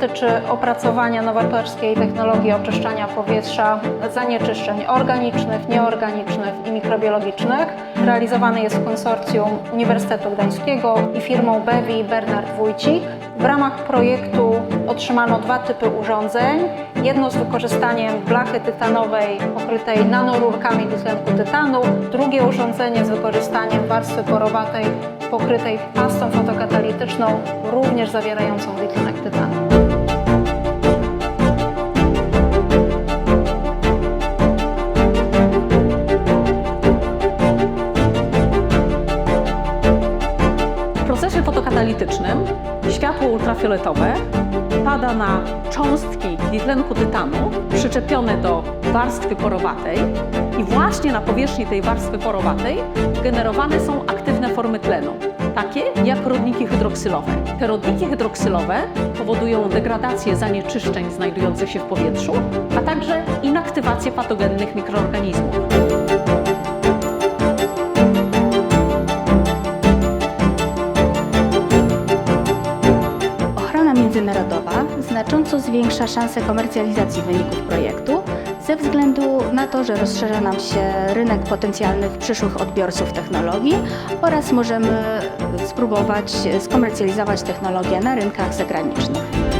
dotyczy opracowania nowatorskiej technologii oczyszczania powietrza zanieczyszczeń organicznych, nieorganicznych i mikrobiologicznych. Realizowany jest w konsorcjum Uniwersytetu Gdańskiego i firmą Bewi Bernard Wójcik. W ramach projektu otrzymano dwa typy urządzeń. Jedno z wykorzystaniem blachy tytanowej pokrytej nanorurkami dwutlenku tytanu, drugie urządzenie z wykorzystaniem warstwy porowatej pokrytej pastą fotokatalityczną, również zawierającą dwutlenek tytanu. W procesie fotokatalitycznym światło ultrafioletowe pada na cząstki dwutlenku tytanu przyczepione do warstwy porowatej i właśnie na powierzchni tej warstwy porowatej generowane są aktywne formy tlenu, takie jak rodniki hydroksylowe. Te rodniki hydroksylowe powodują degradację zanieczyszczeń znajdujących się w powietrzu, a także inaktywację patogennych mikroorganizmów. Międzynarodowa znacząco zwiększa szanse komercjalizacji wyników projektu ze względu na to, że rozszerza nam się rynek potencjalnych przyszłych odbiorców technologii oraz możemy spróbować skomercjalizować technologię na rynkach zagranicznych.